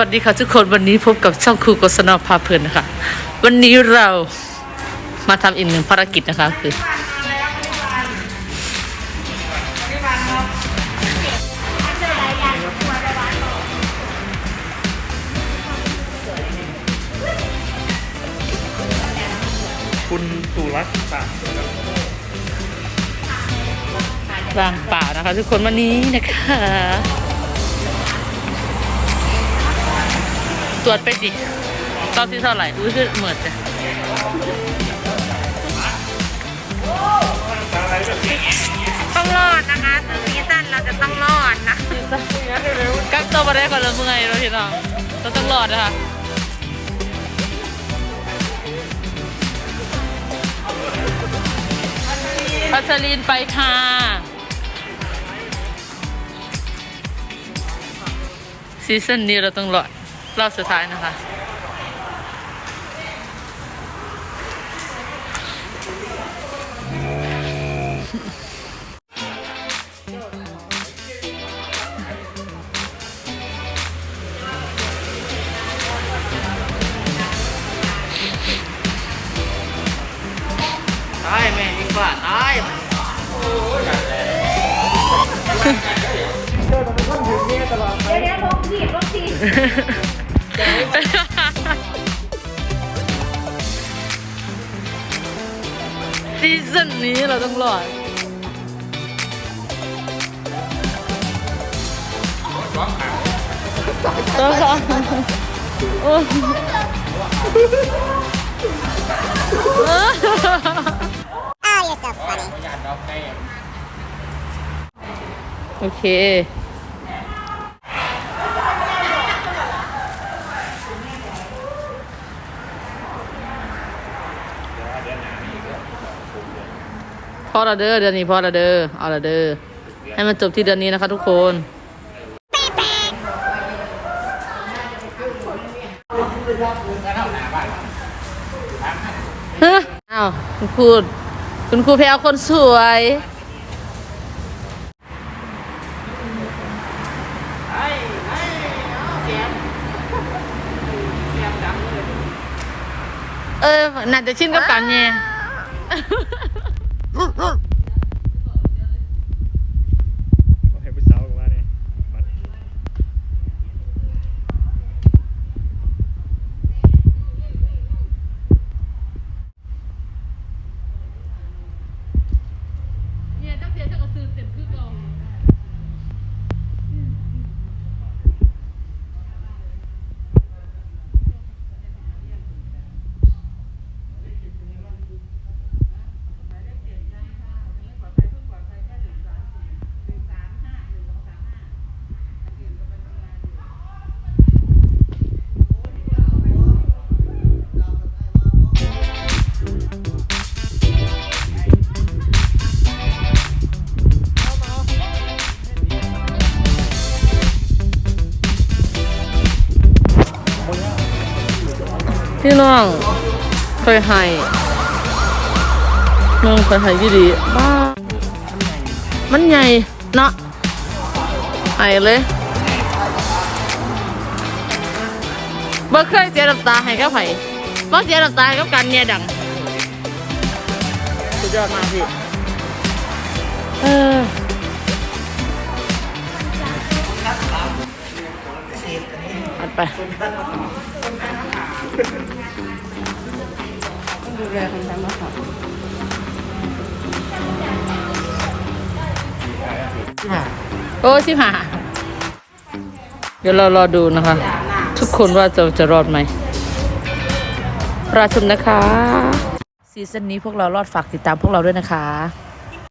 วัสดีค่ะทุกคนวันนี้พบกับช่องครูกศนพาเพลินนะคะ วันนี้เรามาทำอีกหนึ่งภารกิจนะคะคือ คุณสุรัตน์ตะวางเปล่านะคะ ทุกคนวันนี้นะคะ ตรวจไปสิรอบที่เท่าไหร่อุ้ยคือเหมือนจะต้องรอดนะคะซีซั่นเราจะต้องรอดนะกักตัวมาได้ก่อนเลยเมื่อยเราพี่น้องเราต้องรอดนะคะพัชรีนไปค่ะซีซั่นนี้เราต้องรอด รอบสุดท้ายนะคะ ตายแม่อีกว่าตายเดี๋ยวเดี๋ยวลงถีลงถี ซีซั่นนี้เราต้องรอดตัวค่ะโอ้อ้าว you're so funny โอเค อละเด้อเดือนนี้พอละเด้อเอาละเด้อให้มันจบที่เดือนนี้นะคะทุกคนฮะอ้าวคุณครูคุณครูแพรวคนสวยเออน่าจะชินกับกันเนี่ย ต้อ พี่น้องเคยให้น้องเคยให้ยี่ดีบ้ามันใหญ่เนาะให้เลยบ่เคยเสียน้ำตาให้กับไผบ่เสียน้ำตาให้กับกันเนี่ยดัง สุดยอดมากพี่เออ อัดไปโอ้สิบห้าเดี๋ยวเรารอดูนะคะ ทุกคนว่าจะจะรอดไหมรอชมนะคะ ซีซั่นนี้พวกเรารอดฝากติดตามพวกเราด้วยนะคะ